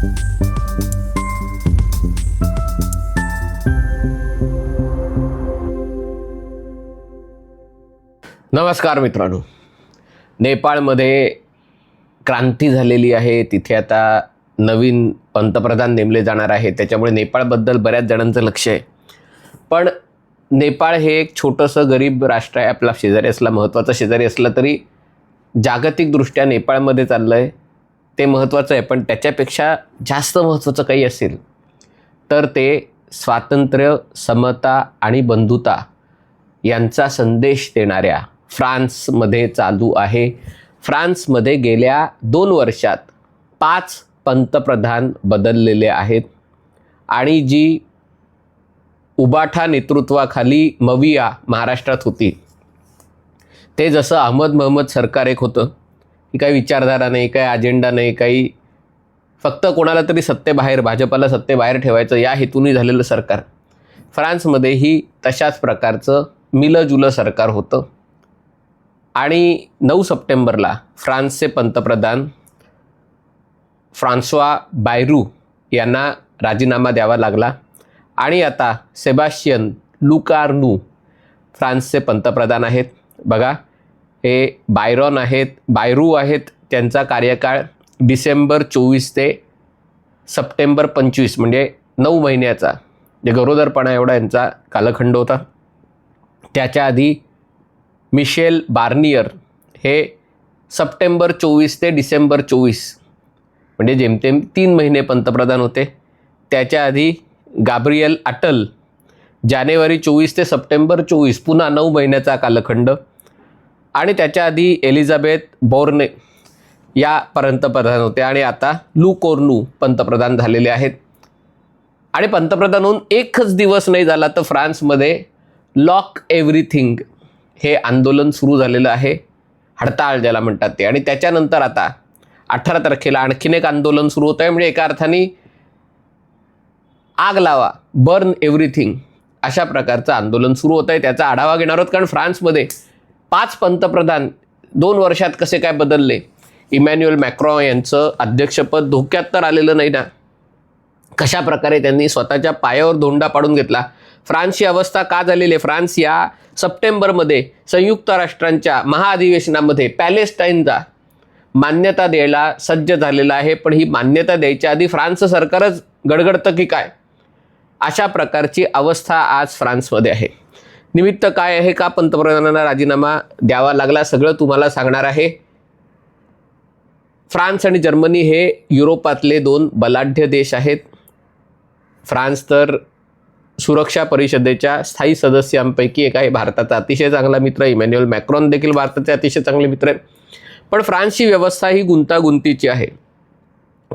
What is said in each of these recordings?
नमस्कार मित्रांनो. नेपाळमध्ये क्रांती झालेली आहे. तिथे आता नवीन पंतप्रधान नेमले जाणार आहे त्याच्यामुळे नेपाळबद्दल बऱ्याच जणांचं लक्ष आहे. पण नेपाळ हे एक छोटंसं गरीब राष्ट्र आहे. आपला शेजारी असला महत्त्वाचा शेजारी असला तरी जागतिकदृष्ट्या नेपाळमध्ये चाललं आहे ते महत्त्वाचं आहे पण त्याच्यापेक्षा जास्त महत्त्वाचं काही असेल तर ते स्वातंत्र्य समता आणि बंधुता यांचा संदेश देणाऱ्या फ्रान्समध्ये चालू आहे. फ्रान्समध्ये गेल्या दोन वर्षात पाच पंतप्रधान बदललेले आहेत आणि जी उबाठा नेतृत्वाखाली मविया महाराष्ट्रात होती ते जसं अहमद महम्मद सरकार एक होतं की काही विचारधारा नाही काही अजेंडा नाही काही फक्त कोणाला तरी सत्तेबाहेर भाजपाला सत्तेबाहेर ठेवायचं या हेतूने झालेलं सरकार. फ्रान्समध्येही तशाच प्रकारचं मिलजुलं सरकार होतं. आणि नऊ सप्टेंबरला फ्रान्सचे पंतप्रधान फ्रान्सवा बायरू यांना राजीनामा द्यावा लागला. आणि आता सेबास्टियन लुकार्नू फ्रान्सचे पंतप्रधान आहेत. बघा हे बायरॉन आहेत बायरू आहेत त्यांचा कार्यकाळ डिसेंबर चोवीस ते सप्टेंबर पंचवीस म्हणजे नऊ महिन्याचा. जे गरोदरपणा एवढा यांचा कालखंड होता. त्याच्या आधी मिशेल बार्नियर हे सप्टेंबर चोवीस ते डिसेंबर चोवीस म्हणजे जेमतेम तीन महिने पंतप्रधान होते. त्याच्या आधी गाब्रियल अटल जानेवारी चोवीस ते सप्टेंबर चोवीस पुन्हा नऊ महिन्याचा कालखंड. आणि त्याच्या आधी एलिझाबेथ बोर्ने या पंतप्रधान होते. आणि आता लू कोर्नू पंतप्रधान झालेले आहेत. आणि पंतप्रधान होऊन एकच दिवस नाही झाला तर फ्रान्समध्ये लॉक एव्हरीथिंग हे आंदोलन सुरू झालेलं आहे. हडताळ ज्याला म्हणतात ते. आणि त्याच्यानंतर आता अठरा तारखेला आणखीन एक आंदोलन सुरू होतं आहे म्हणजे एका अर्थाने आग लावा बर्न एव्हरीथिंग अशा प्रकारचं आंदोलन सुरू होतं आहे त्याचा आढावा घेणार आहोत. कारण फ्रान्समध्ये पाच पंतप्रधान दोन वर्षात कसे काय बदलले? इमॅन्युअल मॅक्रॉ यांचं अध्यक्षपद धोक्यात तर आलेलं नाही ना? कशा प्रकारे त्यांनी स्वतःच्या पायावर धोंडा पाडून घेतला? फ्रान्सची अवस्था का झालेली आहे? फ्रान्स या सप्टेंबरमध्ये संयुक्त राष्ट्रांच्या महाअधिवेशनामध्ये पॅलेस्टाईनचा मान्यता द्यायला सज्ज झालेला आहे. पण ही मान्यता द्यायच्या आधी फ्रान्स सरकारच गडगडतं की काय? अशा प्रकारची अवस्था आज फ्रान्समध्ये आहे. निमित्त काय आहे का पंतप्रधानांना राजीनामा द्यावा लागला? सगळं तुम्हाला सांगणार आहे. फ्रान्स आणि जर्मनी हे युरोपातले दोन बलाढ्य देश आहेत. फ्रान्स तर सुरक्षा परिषदेच्या स्थायी सदस्यांपैकी एक आहे. भारताचा अतिशय चांगला मित्र इमॅन्युअल मॅक्रॉन देखील भारताचे अतिशय चांगले मित्र आहेत. पण फ्रान्सची व्यवस्था ही गुंतागुंतीची आहे.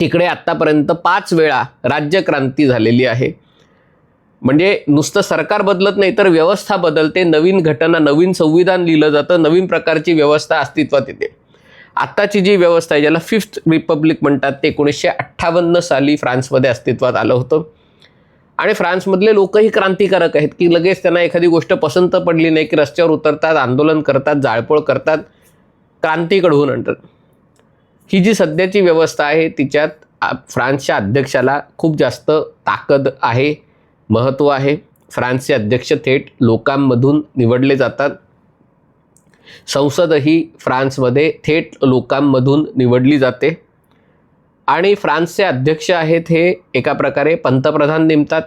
तिकडे आत्तापर्यंत पाच वेळा राज्यक्रांती झालेली आहे. म्हणजे नुसतं सरकार बदलत नाही तर व्यवस्था बदलते नवीन घटना नवीन संविधान लिहिलं जातं नवीन प्रकारची व्यवस्था अस्तित्वात येते. आत्ताची जी व्यवस्था आहे ज्याला फिफ्थ रिपब्लिक म्हणतात ते एकोणीसशे अठ्ठावन्न साली फ्रान्समध्ये अस्तित्वात आलं होतं. आणि फ्रान्समधले लोकही क्रांतिकारक आहेत की लगेच त्यांना एखादी गोष्ट पसंत पडली नाही की रस्त्यावर उतरतात आंदोलन करतात जाळपोळ करतात क्रांती घडवून आणतात. ही जी सध्याची व्यवस्था आहे तिच्यात आ- फ्रान्सच्या अध्यक्षाला खूप जास्त ताकद आहे. महत्त्व आहे. फ्रान्सचे अध्यक्ष थेट लोकांमधून निवडले जातात. संसदही फ्रान्समध्ये थेट लोकांमधून निवडली जाते. आणि फ्रान्सचे अध्यक्ष आहेत हे एका प्रकारे पंतप्रधान नेमतात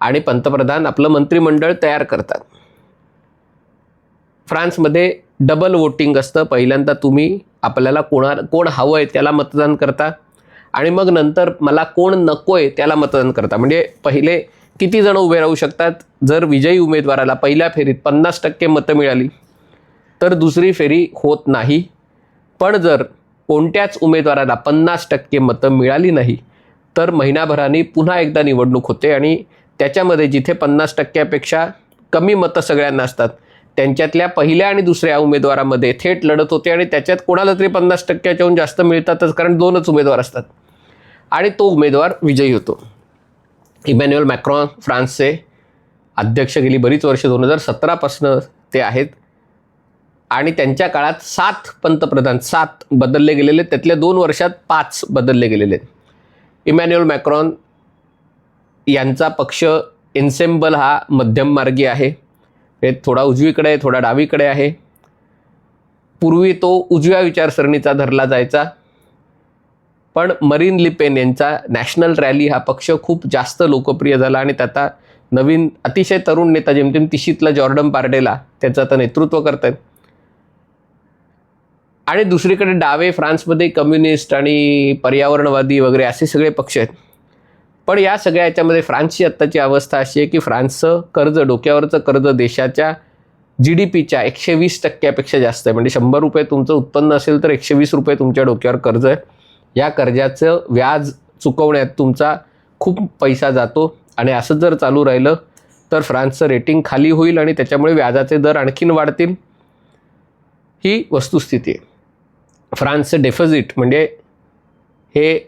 आणि पंतप्रधान आपलं मंत्रिमंडळ तयार करतात. फ्रान्समध्ये डबल वोटिंग असतं. पहिल्यांदा तुम्ही आपल्याला कोणा कोण हवं आहे त्याला मतदान करता. आणि मग नंतर मला कोण नको आहे त्याला मतदान करता. म्हणजे पहिले किती जण उभे राहू शकतात? जर विजयी उमेदवाराला पहिल्या फेरीत पन्नास टक्के मतं मिळाली तर दुसरी फेरी होत नाही. पण जर कोणत्याच उमेदवाराला पन्नास टक्के मतं मिळाली नाही तर महिनाभराने पुन्हा एकदा निवडणूक होते आणि त्याच्यामध्ये जिथे पन्नास टक्क्यापेक्षा कमी मतं सगळ्यांना असतात त्यांच्यातल्या पहिल्या आणि दुसऱ्या उमेदवारामध्ये थेट लढत होते आणि त्याच्यात कोणाला तरी पन्नास टक्क्याच्याहून जास्त मिळतातच कारण दोनच उमेदवार असतात. आणि तो उमेदवार विजयी होतो. इमॅन्युअल मॅक्रॉन फ्रान्सचे अध्यक्ष गेली बरीच वर्ष दोन हजार सतरापासनं ते आहेत. आणि त्यांच्या काळात सात पंतप्रधान सात बदलले गेलेले आहेत. त्यातल्या दोन वर्षात पाच बदलले गेलेले आहेत. इमॅन्युअल मॅक्रॉन यांचा पक्ष एन्सेम्बल हा मध्यम मार्गी आहे. हे थोडा उजवीकडे आहे थोडा डावीकडे आहे. पूर्वी तो उजव्या विचारसरणीचा धरला जायचा. पण मरीन लिपेन यांचा नॅशनल रॅली हा पक्ष खूप जास्त लोकप्रिय झाला आणि त्याचा नवीन अतिशय तरुण नेता जेमतेम तिशीतला जॉर्डन पार्डेला त्याचं आता नेतृत्व करत आहेत आणि दुसरीकडे डावे फ्रान्समध्ये कम्युनिस्ट आणि पर्यावरणवादी वगैरे असे सगळे पक्ष आहेत. पण या सगळ्या याच्यामध्ये फ्रान्सची आत्ताची अवस्था अशी आहे की फ्रान्सचं कर्ज डोक्यावरचं कर्ज देशाच्या जी डी पीच्या एकशे वीस टक्क्यापेक्षा जास्त आहे. म्हणजे शंभर रुपये तुमचं उत्पन्न असेल तर एकशे वीस रुपये तुमच्या डोक्यावर कर्ज आहे. या कर्जाचं व्याज चुकवण्यात तुमचा खूप पैसा जातो. आणि असं जर चालू राहिलं तर फ्रान्सचं रेटिंग खाली होईल आणि त्याच्यामुळे व्याजाचे दर आणखीन वाढतील. ही वस्तुस्थिती आहे. फ्रान्सचं डेफॉझिट म्हणजे हे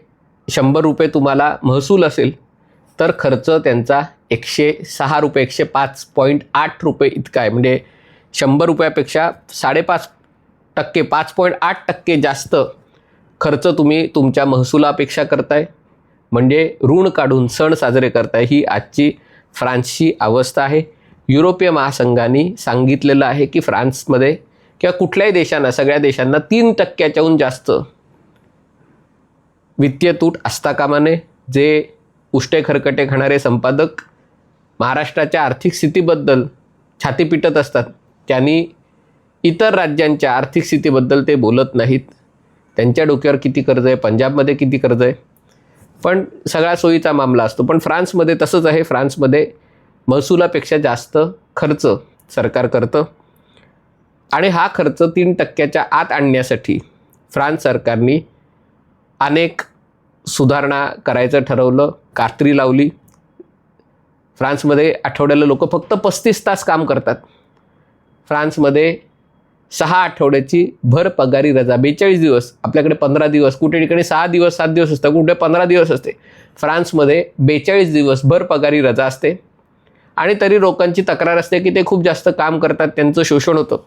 शंभर रुपये तुम्हाला महसूल असेल तर खर्च त्यांचा एकशे सहा रुपये एकशे पाच पॉईंट आठ रुपये इतका आहे. म्हणजे शंभर रुपयापेक्षा साडेपाच टक्के पाच पॉईंट आठ टक्के जास्त खर्च तुम्ही तुमच्या महसुलापेक्षा करताय. म्हणजे ऋण काढून सण साजरे करताय ही आजची फ्रान्सची अवस्था आहे. युरोपीय महासंघाने सांगितलेलं आहे की फ्रान्समध्ये किंवा कुठल्याही देशांना सगळ्या देशांना तीन टक्क्याच्याहून जास्त वित्तीय तूट असता कामा नये जे उष्टे खरकटे खाणारे संपादक महाराष्ट्राच्या आर्थिक स्थितीबद्दल छाती पिटत असतात. त्यांनी इतर राज्यांच्या आर्थिक स्थितीबद्दल ते बोलत नाहीत. त्यांच्या डोक्यावर किती कर्ज आहे पंजाबमध्ये किती कर्ज आहे? पण सगळा सोयीचा मामला असतो. पण फ्रान्समध्ये तसंच आहे. फ्रान्समध्ये महसुलापेक्षा जास्त खर्च सरकार करतं. आणि हा खर्च तीन टक्क्याच्या आत आणण्यासाठी फ्रान्स सरकारने अनेक सुधारणा करायचं ठरवलं. कात्री लावली. फ्रान्समध्ये आठवड्याला लोक फक्त पस्तीस तास काम करतात. फ्रान्समध्ये सहा आठवड्याची भर पगारी रजा बेचाळीस दिवस आपल्याकडे पंधरा दिवस कुठे ठिकाणी सहा दिवस सात दिवस असतं कुठे पंधरा दिवस असते. फ्रान्समध्ये बेचाळीस दिवस भर पगारी रजा असते. आणि तरी लोकांची तक्रार असते की ते खूप जास्त काम करतात त्यांचं शोषण होतं.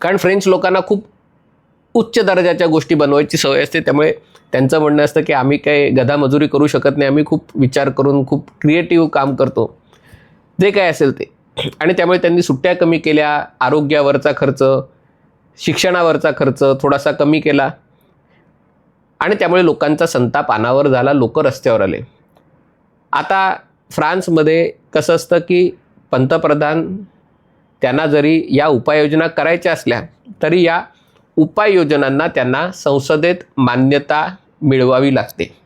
कारण फ्रेंच लोकांना खूप उच्च दर्जाच्या गोष्टी बनवायची सवय असते त्यामुळे त्यांचं म्हणणं असतं की आम्ही काही गधा मजुरी करू शकत नाही आम्ही खूप विचार करून खूप क्रिएटिव्ह काम करतो. जे काय असेल ते. आणि त्यामुळे त्यांनी सुट्ट्या कमी केल्या आरोग्यावरचा खर्च शिक्षणावरचा खर्च थोडासा कमी केला. आणि त्यामुळे लोकांचा संताप अनावर झाला लोक रस्त्यावर आले. आता फ्रान्समध्ये कसं असतं की पंतप्रधान त्यांना जरी या उपाययोजना करायच्या असल्या तरी या उपाययोजनांना त्यांना संसदेत मान्यता मिळवावी लागते.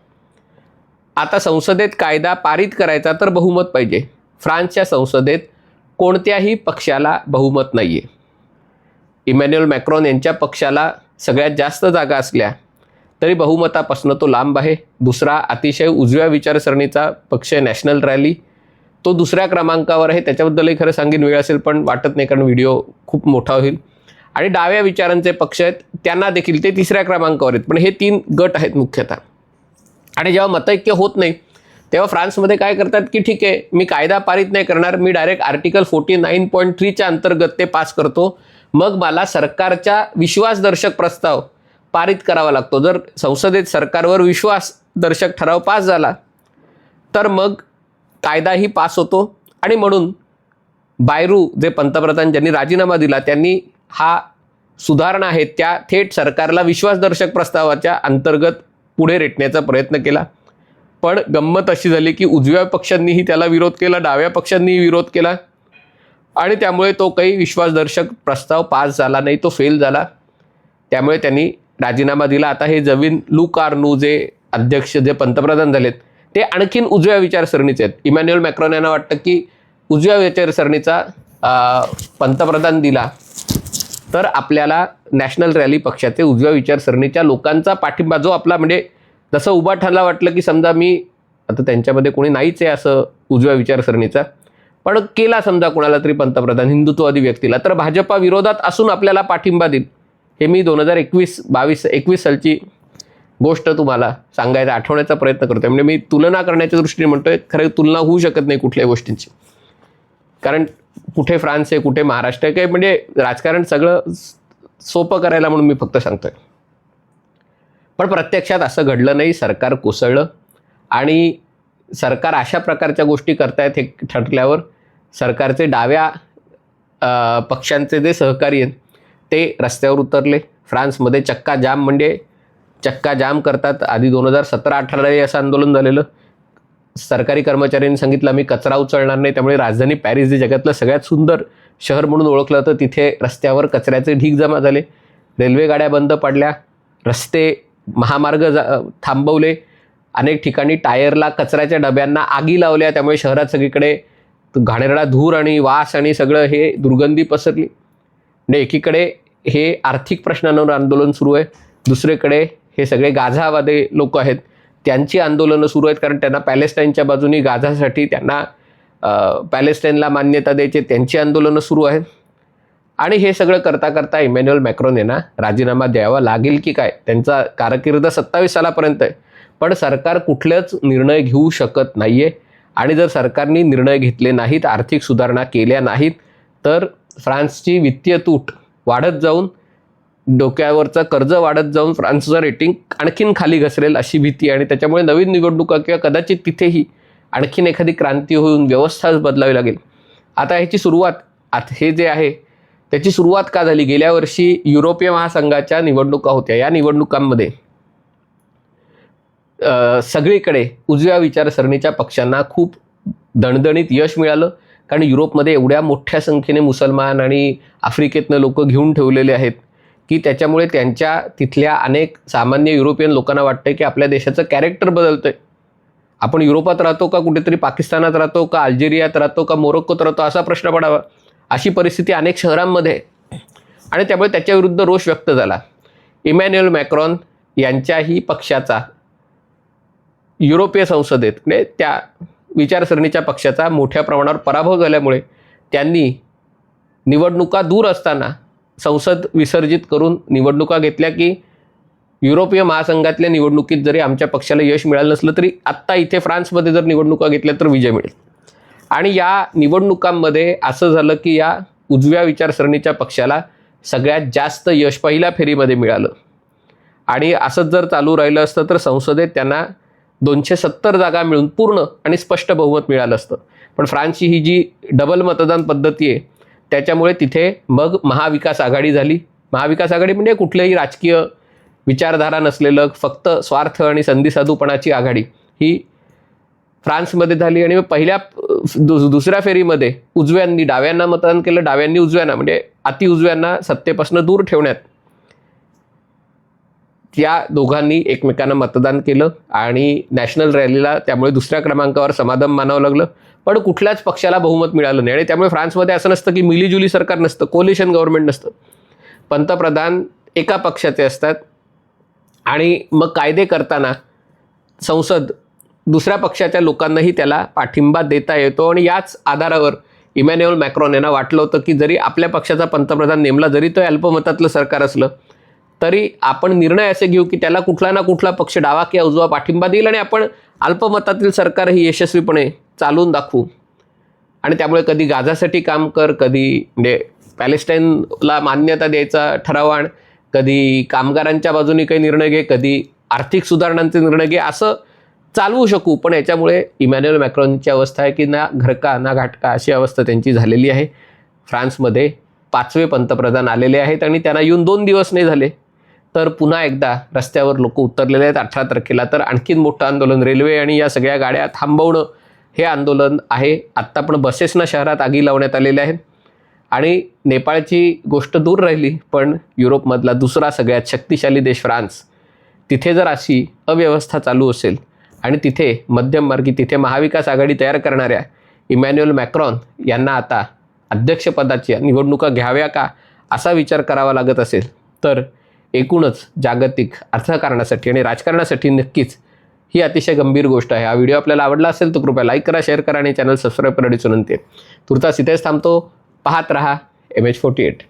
आता संसदेत कायदा पारित करायचा तर बहुमत पाहिजे. फ्रान्सच्या संसदेत कोणत्याही पक्षाला बहुमत नाही आहे इमॅन्युअल मॅक्रॉन यांच्या पक्षाला सगळ्यात जास्त जागा असल्या तरी बहुमतापासून तो लांब आहे. दुसरा अतिशय उजव्या विचारसरणीचा पक्ष आहे नॅशनल रॅली. तो दुसऱ्या क्रमांकावर आहे. त्याच्याबद्दलही खरं सांगेन वेळ असेल पण वाटत नाही कारण व्हिडिओ खूप मोठा होईल. आणि डाव्या विचारांचे पक्ष आहेत त्यांना देखील ते तिसऱ्या क्रमांकावर आहेत. पण हे तीन गट आहेत मुख्यतः. आणि जेव्हा मतैक्य होत नाही तेव्हा फ्रान्समध्ये काय करतात की ठीक आहे मी कायदा पारित नाही करणार मी direct article forty nine point थ्रीच्या अंतर्गत ते पास करतो. मग मला सरकारच्या विश्वासदर्शक प्रस्ताव पारित करावा लागतो. जर संसदेत सरकारवर विश्वासदर्शक ठराव पास झाला तर मग कायदाही पास होतो. आणि म्हणून बायरू जे पंतप्रधान ज्यांनी राजीनामा दिला त्यांनी हा सुधारणा आहेत त्या थेट सरकारला विश्वासदर्शक प्रस्तावाच्या अंतर्गत पुढे रेटण्याचा प्रयत्न केला. पण गंमत अशी झाली की उजव्या पक्षांनीही त्याला विरोध केला डाव्या पक्षांनीही विरोध केला. आणि त्यामुळे तो काही विश्वासदर्शक प्रस्ताव पास झाला नाही तो फेल झाला. त्यामुळे त्यांनी राजीनामा दिला. आता हे जवीन लू कार्नू जे अध्यक्ष जे पंतप्रधान झालेत ते आणखीन उजव्या विचारसरणीचे आहेत. इमॅन्युअल मॅक्रॉन यांना वाटतं की उजव्या विचारसरणीचा पंतप्रधान दिला तर आपल्याला नॅशनल रॅली पक्षाचे उजव्या विचारसरणीच्या लोकांचा पाठिंबा जो आपला म्हणजे जसं उभा ठरला वाटलं की समजा मी आता त्यांच्यामध्ये कोणी नाहीच आहे असं उजव्या विचारसरणीचा पण केला समजा कोणाला तरी पंतप्रधान हिंदुत्ववादी व्यक्तीला तर भाजपा विरोधात असून आपल्याला पाठिंबा देईल. हे मी दोन हजार एकवीस बावीस एकवीस सालची गोष्ट तुम्हाला सांगायचा आठवण्याचा प्रयत्न करतोय. म्हणजे मी तुलना करण्याच्या दृष्टीने म्हणतोय खरं तुलना होऊ शकत नाही कुठल्याही गोष्टींची. कारण कुठे फ्रान्स आहे कुठे महाराष्ट्र आहे काही म्हणजे राजकारण सगळं सोपं करायला म्हणून मी फक्त सांगतोय. पण प्रत्यक्षात असं घडलं नाही. सरकार कोसळलं आणि सरकार अशा प्रकारच्या गोष्टी करतायत हे ठरल्यावर सरकारचे डाव्या पक्षांचे जे सहकारी आहेत ते रस्त्यावर उतरले. फ्रान्समध्ये चक्का जाम म्हणजे चक्का जाम करतात. आधी दोन हजार सतरा अठरालाही असं आंदोलन झालेलं. सरकारी कर्मचाऱ्यांनी सांगितलं मी कचरा उचलणार नाही. त्यामुळे राजधानी पॅरिस जे जगातलं सगळ्यात सुंदर शहर म्हणून ओळखलं तर तिथे रस्त्यावर कचऱ्याचे ढीग जमा झाले. रेल्वे गाड्या बंद पडल्या. रस्ते महामार्ग जा थांबवले. अनेक ठिकाणी टायरला कचऱ्याच्या डब्यांना आगी लावल्या. त्यामुळे शहरात सगळीकडे घाणेरडा धूर आणि वास आणि सगळं हे दुर्गंधी पसरली. म्हणजे एकीकडे हे आर्थिक प्रश्नांवर आंदोलन सुरू आहे. दुसरीकडे हे सगळे गाझावादी लोक आहेत. त्यांची आंदोलनं सुरू आहेत कारण त्यांना पॅलेस्टाईनच्या बाजूनी गाझासाठी त्यांना पॅलेस्टाईनला मान्यता द्यायची. त्यांची आंदोलनं सुरू आहेत. आणि हे सगळं करता करता इमॅन्युअल मॅक्रोन यांना राजीनामा द्यावा लागेल की काय? त्यांचा कारकीर्द सत्तावीस सालापर्यंत आहे. पण सरकार कुठलंच निर्णय घेऊ शकत नाही आहे आणि जर सरकारने निर्णय घेतले नाहीत आर्थिक सुधारणा केल्या नाहीत तर फ्रान्सची वित्तीय तूट वाढत जाऊन डोक्यावरचं कर्ज वाढत जाऊन फ्रान्सचं रेटिंग आणखीन खाली घसरेल अशी भीती आणि त्याच्यामुळे नवीन निवडणुका किंवा कदाचित तिथेही आणखीन एखादी क्रांती होऊन व्यवस्थाच बदलावी लागेल. आता ह्याची सुरुवात आत हे जे आहे त्याची सुरुवात का झाली? गेल्या वर्षी युरोपीय महासंघाच्या निवडणुका होत्या. या निवडणुकांमध्ये सगळीकडे उजव्या विचारसरणीच्या पक्षांना खूप दणदणीत यश मिळालं. कारण युरोपमध्ये एवढ्या मोठ्या संख्येने मुसलमान आणि आफ्रिकेतनं लोक घेऊन ठेवलेले आहेत की त्याच्यामुळे त्यांच्या तिथल्या अनेक सामान्य युरोपियन लोकांना वाटतं की आपल्या देशाचं कॅरेक्टर बदलतं आहे आपण युरोपात राहतो का? कुठेतरी पाकिस्तानात राहतो का? अल्जेरियात राहतो का? मोरोक्कोत राहतो? असा प्रश्न पडावा. अशी परिस्थिती अनेक शहरांमध्ये आणि त्यामुळे त्याच्याविरुद्ध रोष व्यक्त झाला. इमॅन्युएल मॅक्रॉन यांच्याही पक्षाचा युरोपीय संसदेत म्हणजे त्या विचारसरणीच्या पक्षाचा मोठ्या प्रमाणावर पराभव झाल्यामुळे त्यांनी निवडणुका दूर असताना संसद विसर्जित करून निवडणुका घेतल्या की युरोपीय महासंघातल्या निवडणुकीत जरी आमच्या पक्षाला यश मिळालं नसलं तरी आत्ता इथे फ्रान्समध्ये जर निवडणुका घेतल्या तर विजय मिळेल. आणि या निवडणुकांमध्ये असं झालं की या उजव्या विचारसरणीच्या पक्षाला सगळ्यात जास्त यश पहिल्या फेरीमध्ये मिळालं. आणि असंच जर चालू राहिलं असतं तर संसदेत त्यांना दोनशे सत्तर जागा मिळून पूर्ण आणि स्पष्ट बहुमत मिळालं असतं. पण फ्रान्सची ही जी डबल मतदान पद्धती आहे त्याच्यामुळे तिथे मग महाविकास आघाडी झाली. महाविकास आघाडी म्हणजे कुठलंही राजकीय विचारधारा नसलेलं फक्त स्वार्थ आणि संधीसाधूपणाची आघाडी ही फ्रान्समध्ये झाली आणि मग पहिल्या दुसऱ्या फेरीमध्ये उजव्यांनी डाव्यांना मतदान केलं डाव्यांनी उजव्यांना म्हणजे अति उजव्यांना सत्तेपासून दूर ठेवण्यात. त्या दोघांनी एकमेकांना मतदान केलं आणि नॅशनल रॅलीला त्यामुळे दुसऱ्या क्रमांकावर समाधान मानावं लागलं. पण कुठल्याच पक्षाला बहुमत मिळालं नाही आणि त्यामुळे फ्रान्समध्ये असं नसतं की मिलीजुली सरकार नसतं कोलिशन गव्हर्नमेंट नसतं. पंतप्रधान एका पक्षाचे असतात आणि मग कायदे करताना संसद दुसऱ्या पक्षाच्या लोकांनाही त्याला पाठिंबा देता येतो. आणि याच आधारावर इमॅन्युअल मॅक्रॉन यांना वाटलं होतं की जरी आपल्या पक्षाचा पंतप्रधान नेमला जरी तो अल्पमतातलं सरकार असलं तरी आपण निर्णय असे घेऊ की त्याला कुठला ना कुठला पक्ष डावा किंवा उजवा पाठिंबा देईल आणि आपण अल्पमतातील सरकारही यशस्वीपणे चालवून दाखवू. आणि त्यामुळे कधी गाझासाठी काम कर कधी म्हणजे पॅलेस्टाईनला मान्यता द्यायचा ठराव आण कधी कामगारांच्या बाजूने काही निर्णय घे कधी आर्थिक सुधारणांचे निर्णय घे असं चालवू शकू पण याच्यामुळे इमॅन्युअल मॅक्रॉनची अवस्था आहे की ना घरका ना घाटका अशी अवस्था त्यांची झालेली आहे. फ्रान्समध्ये पाचवे पंतप्रधान आलेले आहेत आणि त्यांना येऊन दोन दिवस नाही झाले. तर पुन्हा एकदा रस्त्यावर लोक उतरलेले आहेत अठरा तारखेला. तर आणखीन मोठं आंदोलन रेल्वे आणि या सगळ्या गाड्या थांबवणं हे आंदोलन आहे. आत्ता पण बसेसना शहरात आगी लावण्यात आलेल्या आहेत. आणि नेपाळची गोष्ट दूर राहिली पण युरोपमधला दुसरा सगळ्यात शक्तिशाली देश फ्रान्स. तिथे जर अशी अव्यवस्था चालू असेल आणि तिथे मध्यम मार्गी तिथे महाविकास आघाडी तयार करणाऱ्या इमॅन्युअल मॅक्रॉन यांना आता अध्यक्षपदाच्या निवडणुका घ्याव्या का असा विचार करावा लागत असेल तर एकूणच जागतिक अर्थकारणासाठी आणि राजकारणासाठी नक्कीच ही अतिशय गंभीर गोष्ट आहे. हा व्हिडिओ आपल्याला आवडला असेल तर कृपया लाईक करा शेअर करा आणि चॅनल सबस्क्राईब करण्याची विनंती आहे तुर्तास इथेच थांबतो. पाहत रहा एम एच फोर्टी एट